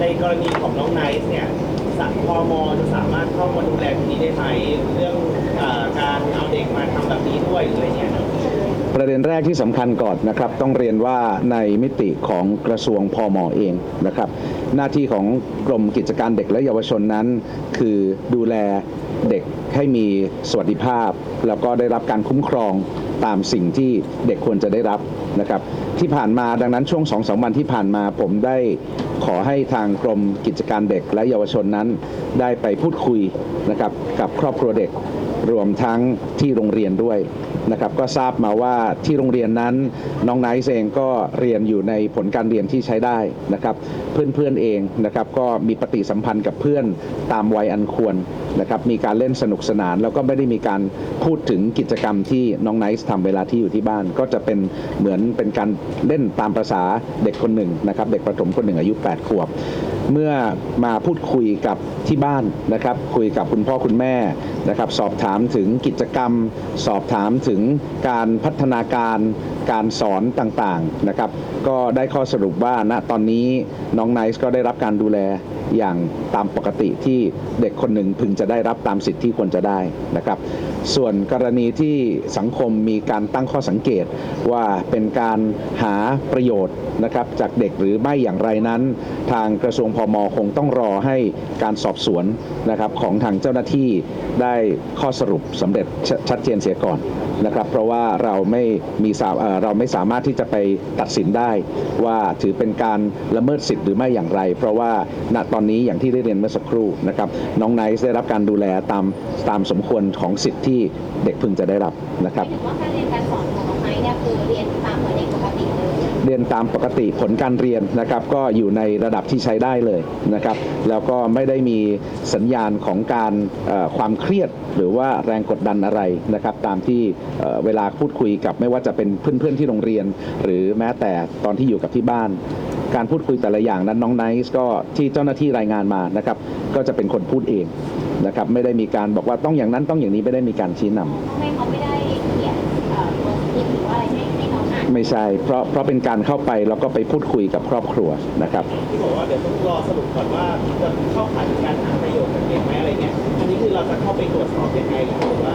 ในกรณีของน้องไนท์เนี่ยสังพมจะสามารถเข้ามาดูแลตรงนี้ได้ไหมเรื่องเออการเอาเด็กมาทำแบบนี้ด้วยหรืออะไรเงี้ย ประเด็นแรกที่สำคัญก่อนนะครับต้องเรียนว่าในมิติของกระทรวงพอมอเองนะครับหน้าที่ของกรมกิจการเด็กและเยาวชนนั้น คือดูแลเด็กให้มีสวัสดิภาพ แล้วก็ได้รับการคุ้มครองตามสิ่งที่เด็กควรจะได้รับนะครับที่ผ่านมาดังนั้นช่วงสองสามวันที่ผ่านมาผมได้ขอให้ทางกรมกิจการเด็กและเยาวชนนั้น ได้ไปพูดคุยนะครับกับครอบครัวเด็กรวมทั้งที่โรงเรียนด้วยนะครับก็ทราบมาว่าที่โรงเรียนนั้นน้องไนซ์เองก็เรียนอยู่ในผลการเรียนที่ใช้ได้นะครับ เพื่อนๆเองนะครับก็มีปฏิสัมพันธ์กับเพื่อนตามวัยอันควรนะครับมีการเล่นสนุกสนาน แล้วก็ไม่ได้มีการพูดถึงกิจกรรมที่น้องไนซ์ทำเวลาที่อยู่ที่บ้าน ก็จะเป็นเหมือนเป็นการเล่นตามประษาเด็กคนหนึ่งนะครับเด็กประถมคนหนึ่งอายุ 8 ขวบ เมื่อมาพูดคุยกับที่บ้านนะครับ คุยกับคุณพ่อคุณแม่นะครับ สอบถามถึงกิจกรรม สอบถามถึงการพัฒนาการการสอนต่างๆนะครับ ก็ได้ข้อสรุปว่าณตอนนี้น้องไนซ์ก็ได้รับการดูแล อย่างตามปกติที่เด็กคนหนึ่งพึงจะได้รับตามสิทธิที่ควรจะได้นะครับ ส่วนกรณีที่สังคมมีการตั้งข้อสังเกตว่าเป็นการหาประโยชน์นะครับจากเด็กหรือไม่อย่างไรนั้น ทางกระทรวงพมคงต้องรอให้การสอบสวนนะครับของทางเจ้าหน้าที่ได้ข้อสรุปสำเร็จชชัดเจนเสียก่อนนะครับ เพราะว่าเราไม่มีเอ่อเราไม่สามารถที่จะไปตัดสินได้ ว่าถือเป็นการละเมิดสิทธิ์หรือไม่อย่างไร เพราะว่าณตอนนี้อย่างที่ได้เรียนเมื่อสักครู่นะครับน้องไนซ์ได้รับการดูแลตามตามสมควรของสิทธิ์ที่เด็กพึงจะได้รับนะครับหมายถึงว่าการเรียนการสอนของน้องไนท์เนี่ยคือเรียนตามเหมือนเด็กปกติเลยเรียนตามปกติผลการเรียนนะครับ ก็อยู่ในระดับที่ใช้ได้เลยนะครับ แล้วก็ไม่ได้มีสัญญาณของการเอ่อความเครียดหรือว่าแรงกดดันอะไรนะครับ ตามที่เอ่อเวลาพูดคุยกับไม่ว่าจะเป็นเพื่อนๆที่โรงเรียน หรือแม้แต่ตอนที่อยู่กับที่บ้าน การพูดคุยแต่ละอย่างนั้นน้องไนซ์ก็ที่เจ้าหน้าที่รายงานมานะครับ ก็จะเป็นคนพูดเองนะครับ ไม่ได้มีการบอกว่าต้องอย่างนั้นต้องอย่างนี้ไม่ได้มีการชี้นำทำไมเขาไม่ได้เขียนเอ่อตัวสคริปต์หรือว่าอะไรให้ให้น้องอ่านไม่ใช่ เพราะเพราะเป็นการเข้าไปแล้วก็ไปพูดคุยกับครอบครัวนะครับ ที่บอกว่าเดี๋ยวต้องรอสรุปก่อนว่าจะเข้าข่ายการหาประโยชน์จากเด็กไหมอะไรเงี้ย อันนี้คือเราจะเข้าไปตรวจสอบยังไงหรือว่า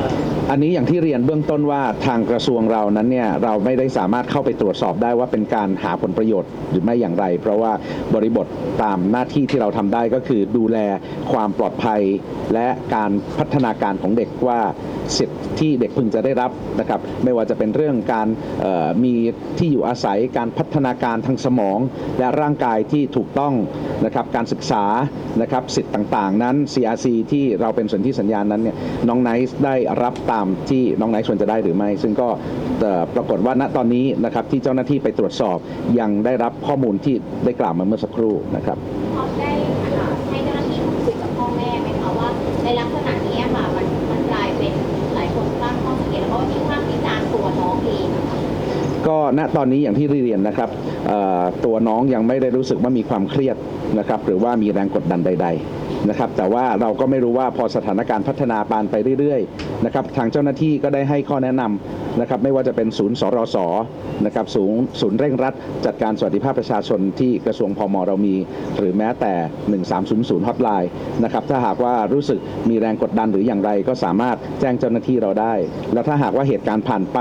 อันนี้อย่างที่เรียนเบื้องต้นว่าทางกระทรวงเรานั้นเนี่ยเราไม่ได้สามารถเข้าไปตรวจสอบได้ว่าเป็นการหาผลประโยชน์หรือไม่อย่างไร เพราะว่าบริบทตามหน้าที่ที่เราทำได้ก็คือดูแลความปลอดภัย และการพัฒนาการของเด็กว่าสิทธิ์ที่เด็กพึงจะได้รับนะครับไม่ว่าจะเป็นเรื่องการมีที่อยู่อาศัยการพัฒนาการทางสมอง และร่างกายที่ถูกต้องนะครับการศึกษานะครับสิทธิ์ต่างๆ นั้น CRC ที่เราเป็นส่วนที่สัญญาณนั้นเนี่ยน้องไนซ์ได้รับตามที่น้องไนซ์ควรจะได้หรือไม่ ซึ่งก็เอ่อปรากฏว่าณตอนนี้นะครับที่เจ้าหน้าที่ไปตรวจสอบยังได้รับข้อมูลที่ได้กล่าวมาเมื่อสักครู่นะครับเขาได้เอ่อให้เจ้าหน้าที่คุยกับพ่อแม่ไหมคะว่าในลักษณะนี้ค่ะมันมันกลายเป็นหลายคนตั้งข้อสังเกตแล้วก็ยิ่งมากวิจารณ์ตัวน้องเองอะค่ะก็ณตอนนี้อย่างที่เรียนนะครับเอ่อตัวน้องยังไม่ได้รู้สึกว่ามีความเครียดนะครับหรือว่ามีแรงกดดันใด ๆ นะครับแต่ว่าเราก็ไม่รู้ว่าพอสถานการณ์พัฒนาปานไปเรื่อยๆนะครับทางเจ้าหน้าที่ก็ได้ให้ข้อแนะนำนะครับไม่ว่าจะเป็นศูนย์สรสนะครับศูนย์ศูนย์เร่งรัด จัดการสวัสดิภาพประชาชนที่กระทรวงพมเรามี หรือแม้แต่ 1300 ฮอตไลน์นะครับถ้าหากว่ารู้สึกมีแรงกดดันหรืออย่างไรก็สามารถแจ้งเจ้าหน้าที่เราได้ แล้วถ้าหากว่าเหตุการณ์ผ่านไป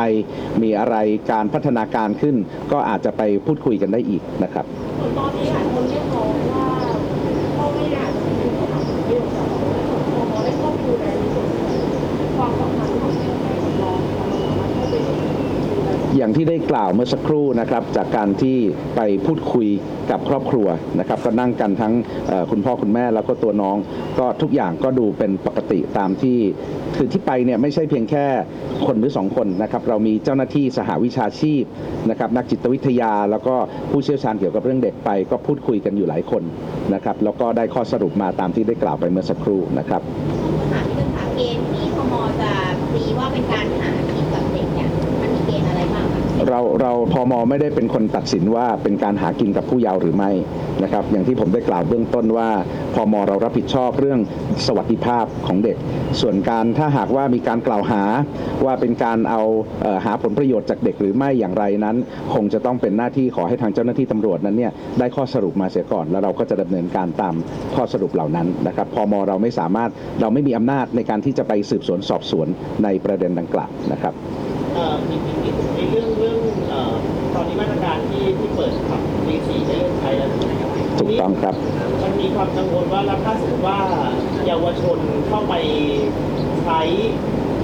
มีอะไรการพัฒนาการขึ้น ก็อาจจะไปพูดคุยกันได้อีกนะครับตอนนี้หลายคน อย่างที่ได้กล่าวเมื่อสักครู่นะครับจากการที่ไปพูดคุยกับครอบครัวนะครับก็นั่งกันทั้งคุณพ่อคุณแม่แล้วก็ตัวน้อง ก็ทุกอย่างก็ดูเป็นปกติตามที่คือที่ไปเนี่ยไม่ใช่เพียงแค่คนหรือสองคนนะครับเรามีเจ้าหน้าที่สหวิชาชีพนะครับนักจิตวิทยาแล้วก็ผู้เชี่ยวชาญเกี่ยวกับเรื่องเด็กไป ก็พูดคุยกันอยู่หลายคนนะครับแล้วก็ได้ข้อสรุปมาตามที่ได้กล่าวไปเมื่อสักครู่นะครับเกณฑ์ที่พมจะ ตีว่าเรากินกับเด็กเนี่ยมันมีเกณฑ์อไรบ้างคะเราเราพมไม่ได้เป็นคนตัดสินว่าเป็นการหากินกับผู้เยาว์หรือไม่นะครับอย่างที่ผมได้กล่าวเบื้องต้นว่าพมเรารับผิดชอบเรื่องสวัสดิภาพของเด็ก ส่วนการถ้าหากว่ามีการกล่าวหาว่าเป็นการเอาเออหาผลประโยชน์จากเด็กหรือไม่อย่างไรนั้น คงจะต้องเป็นหน้าที่ขอให้ทางเจ้าหน้าที่ตำรวจนั้นเนี่ยได้ข้อสรุปมาเสียก่อน แล้วเราก็จะดำเนินการตามข้อสรุปเหล่านั้นนะครับพมเราไม่สามารถเราไม่มีอำนาจในการที่จะไปสืบสวนสอบสวนในประเด็นดังกล่าวนะครับ ต้องครับ มันมีความกังวลว่าแล้วถ้าสมมติว่าเยาวชนเข้าไปใช้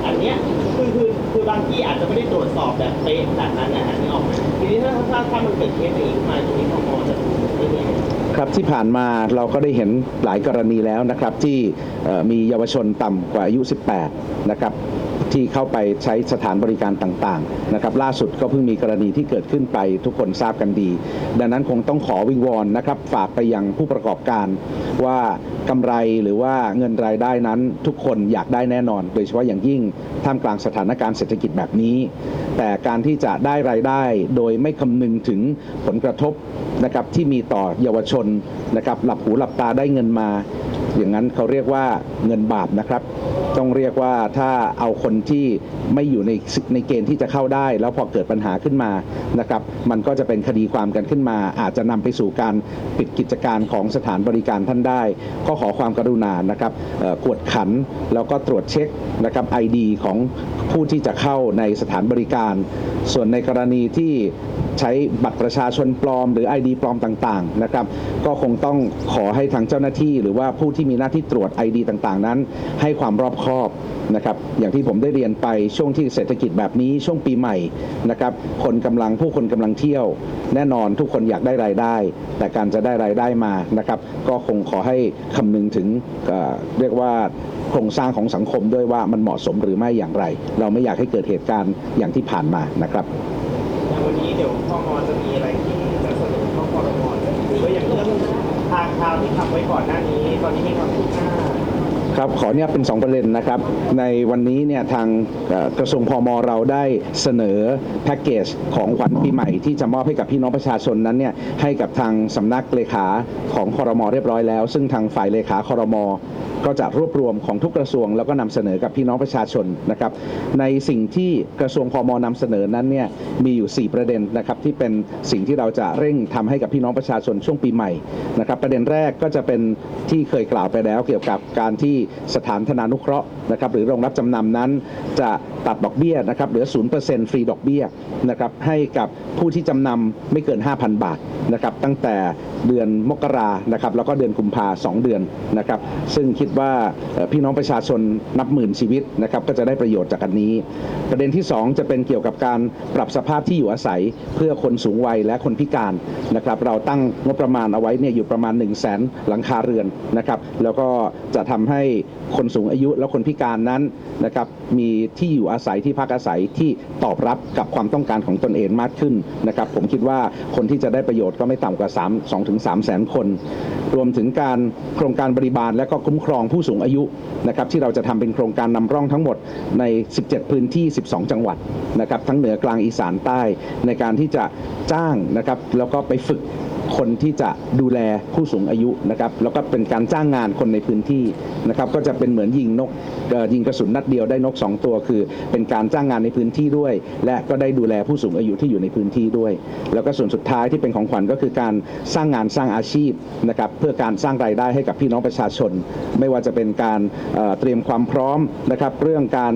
อันเนี้ยคือคือคือบางที่อาจจะไม่ได้ตรวจสอบแบบเป๊ะขนาดนั้นนะฮะนี่ออกไหมทีนี้ถ้าถ้าถ้ามันเกิดเคสอย่างนี้ขึ้นมาตรงนี้พมจะได้ยังไงครับที่ผ่านมาเราก็ได้เห็นหลายกรณีแล้วนะครับที่เอ่อมีเยาวชนต่ำกว่าอายุ 18 นะครับ ที่เข้าไปใช้สถานบริการต่างๆนะครับล่าสุดก็เพิ่งมีกรณีที่เกิดขึ้นไปทุกคนทราบกันดี ดังนั้นคงต้องขอวิงวอนนะครับฝากไปยังผู้ประกอบการ ว่ากำไรหรือว่าเงินรายได้นั้นทุกคนอยากได้แน่นอน โดยเฉพาะอย่างยิ่งท่ามกลางสถานการณ์เศรษฐกิจแบบนี้ แต่การที่จะได้รายได้โดยไม่คำนึงถึงผลกระทบนะครับที่มีต่อเยาวชนนะครับหลับหูหลับตาได้เงินมา อย่างนั้นเขาเรียกว่าเงินบาปนะครับ ต้องเรียกว่าถ้าเอาคนที่ไม่อยู่ในในเกณฑ์ที่จะเข้าได้ แล้วพอเกิดปัญหาขึ้นมานะครับ มันก็จะเป็นคดีความกันขึ้นมา อาจจะนำไปสู่การปิดกิจการของสถานบริการท่านได้ ก็ขอความกรุณานะครับกวดขันแล้วก็ตรวจเช็คนะครับ ID ของผู้ที่จะเข้าในสถานบริการ ส่วนในกรณีที่ ใช้บัตรประชาชนปลอมหรือ ID ปลอมต่างๆนะครับก็คงต้องขอให้ทางเจ้าหน้าที่ หรือว่าผู้ที่มีหน้าที่ตรวจ ID ต่างๆ นั้น ให้ความรอบคอบนะครับอย่างที่ผมได้เรียนไปช่วงที่เศรษฐกิจแบบนี้ช่วงปีใหม่นะครับคนกำลังผู้คนกำลังเที่ยว แน่นอนทุกคนอยากได้รายได้ แต่การจะได้รายได้มานะครับก็คงขอให้คำนึงถึงเรียกว่าโครงสร้างของสังคมด้วยว่ามันเหมาะสมหรือไม่อย่างไร เราไม่อยากให้เกิดเหตุการณ์อย่างที่ผ่านมานะครับ อย่างวันนี้เดี๋ยวพมจะมีอะไรที่จะเสนอเข้าคอรมอหรือว่าอย่างเรื่องทางเท้าที่ทำไว้ก่อนหน้านี้ ตอนนี้มีความคืบหน้า ครับขอเนี่ยเป็น 2 ประเด็นนะครับ ในวันนี้เนี่ยทางกระทรวงพมเราได้เสนอแพ็กเกจของขวัญปีใหม่ที่จะมอบให้กับพี่น้องประชาชนนั้นเนี่ยให้กับทางสำนักเลขาของคอรมอเรียบร้อยแล้ว ซึ่งทางฝ่ายเลขาคอรมอก็จะรวบรวมของทุกกระทรวงแล้วก็นำเสนอกับพี่น้องประชาชนนะครับ ในสิ่งที่กระทรวงพมนำเสนอนั้นเนี่ยมีอยู่ 4 ประเด็นนะครับที่เป็นสิ่งที่เราจะเร่งทำให้กับพี่น้องประชาชนช่วงปีใหม่นะครับ ประเด็นแรกก็จะเป็นที่เคยกล่าวไปแล้วเกี่ยวกับการที่สถานธนานุเคราะห์นะครับหรือโรงรับจำนำนั้นจะตัดดอกเบี้ยนะครับเหลือ 0%ฟรีดอกเบี้ยนะครับให้กับผู้ที่จำนำไม่เกิน 5,000 บาทนะครับตั้งแต่เดือนมกรานะครับแล้วก็เดือนกุมภาสองเดือนนะครับซึ่งคิดว่าพี่น้องประชาชนนับหมื่นชีวิตนะครับก็จะได้ประโยชน์จากอันนี้ ประเด็นที่ 2 จะเป็นเกี่ยวกับการปรับสภาพที่อยู่อาศัยเพื่อคนสูงวัยและคนพิการนะครับเราตั้งงบประมาณเอาไว้เนี่ยอยู่ประมาณ 1 0 0 0 0แสนหลังคาเรือนนะครับแล้วก็จะทำให้คนสูงอายุและคนพิการนั้นนะครับมีที่อยู่อาศัยที่พักอาศัยที่ตอบรับกับความต้องการของตนเองมากขึ้นนะครับผมคิดว่าคนที่จะได้ประโยชน์ก็ไม่ต่ำกว่า3 2ถึง3แสนคน รวมถึงการโครงการบริบาลและก็คุ้มครองผู้สูงอายุนะครับที่เราจะทำเป็นโครงการนำร่องทั้งหมดใน 17 พื้นที่ 12 จังหวัดนะครับทั้งเหนือกลางอีสานใต้ในการที่จะจ้างนะครับแล้วก็ไปฝึก คนที่จะดูแลผู้สูงอายุนะครับแล้วก็เป็นการจ้างงานคนในพื้นที่นะครับก็จะเป็นเหมือนยิงนกยิงกระสุนนัดเดียวได้นก 2 ตัว คือ เป็นการจ้างงานในพื้นที่ด้วย และก็ได้ดูแลผู้สูงอายุที่อยู่ในพื้นที่ด้วย แล้วก็ส่วนสุดท้ายที่เป็นของขวัญก็คือการสร้างงานสร้างอาชีพนะครับเพื่อการสร้างรายได้ให้กับพี่น้องประชาชน ไม่ว่าจะเป็นการเตรียมความพร้อมนะครับเรื่องการ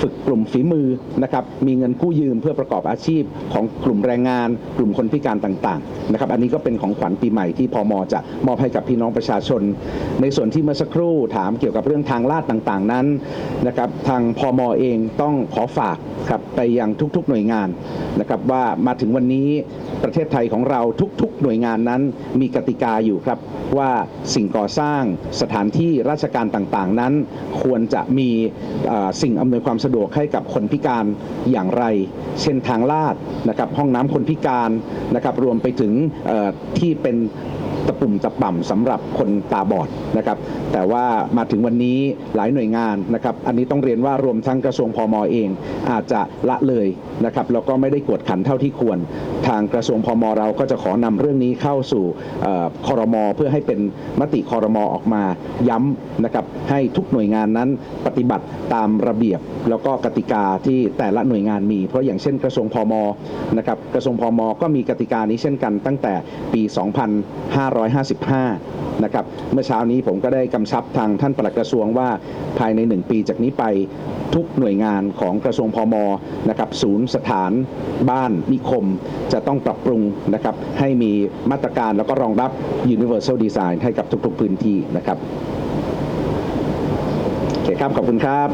ฝึกกลุ่มฝีมือนะครับมีเงินกู้ยืมเพื่อประกอบอาชีพของกลุ่มแรงงาน กลุ่มคนพิการต่างๆนะครับอันนี้ก็เป็นของขวัญปีใหม่ที่พมจะมอบให้กับพี่น้องประชาชน ในส่วนที่เมื่อสักครู่ถามเกี่ยวกับเรื่องทางลาดต่างๆนั้นนะครับทางพมเองต้องขอฝากครับไปยังทุกๆหน่วยงานนะครับว่ามาถึงวันนี้ประเทศไทยของเราทุกๆ หน่วยงานนั้นมีกติกาอยู่ครับว่าสิ่งก่อสร้างสถานที่ราชการต่างๆนั้น ควรจะมีสิ่งอำนวยความสะดวกให้กับคนพิการอย่างไร เช่นทางลาดนะครับห้องน้ำคนพิการนะครับรวมไปถึงที่เป็น ตะปุ่มตะป่ำสำหรับคนตาบอดนะครับ แต่ว่ามาถึงวันนี้หลายหน่วยงานนะครับ อันนี้ต้องเรียนว่ารวมทั้งกระทรวงพมเอง อาจจะละเลยนะครับแล้วก็ไม่ได้กวดขันเท่าที่ควร ทางกระทรวงพมเราก็จะขอนำเรื่องนี้เข้าสู่เอ่อคอรมอเพื่อให้เป็นมติคอรมอออกมาย้ำนะครับให้ทุกหน่วยงานนั้นปฏิบัติตามระเบียบ แล้วก็กติกาที่แต่ละหน่วยงานมี เพราะอย่างเช่นกระทรวงพมนะครับกระทรวงพมก็มีกติกานี้เช่นกันตั้งแต่ปี 2500 2555 นะครับ เมื่อเช้านี้ผมก็ได้กำชับทางท่านปลัดกระทรวงว่าภายใน 1 ปีจากนี้ไปทุกหน่วยงานของกระทรวงพมนะครับศูนย์สถานบ้านนิคม จะต้องปรับปรุงนะครับให้มีมาตรการแล้วก็รองรับ universal design ให้กับทุกๆพื้นที่นะครับโอเคครับ ขอบคุณครับ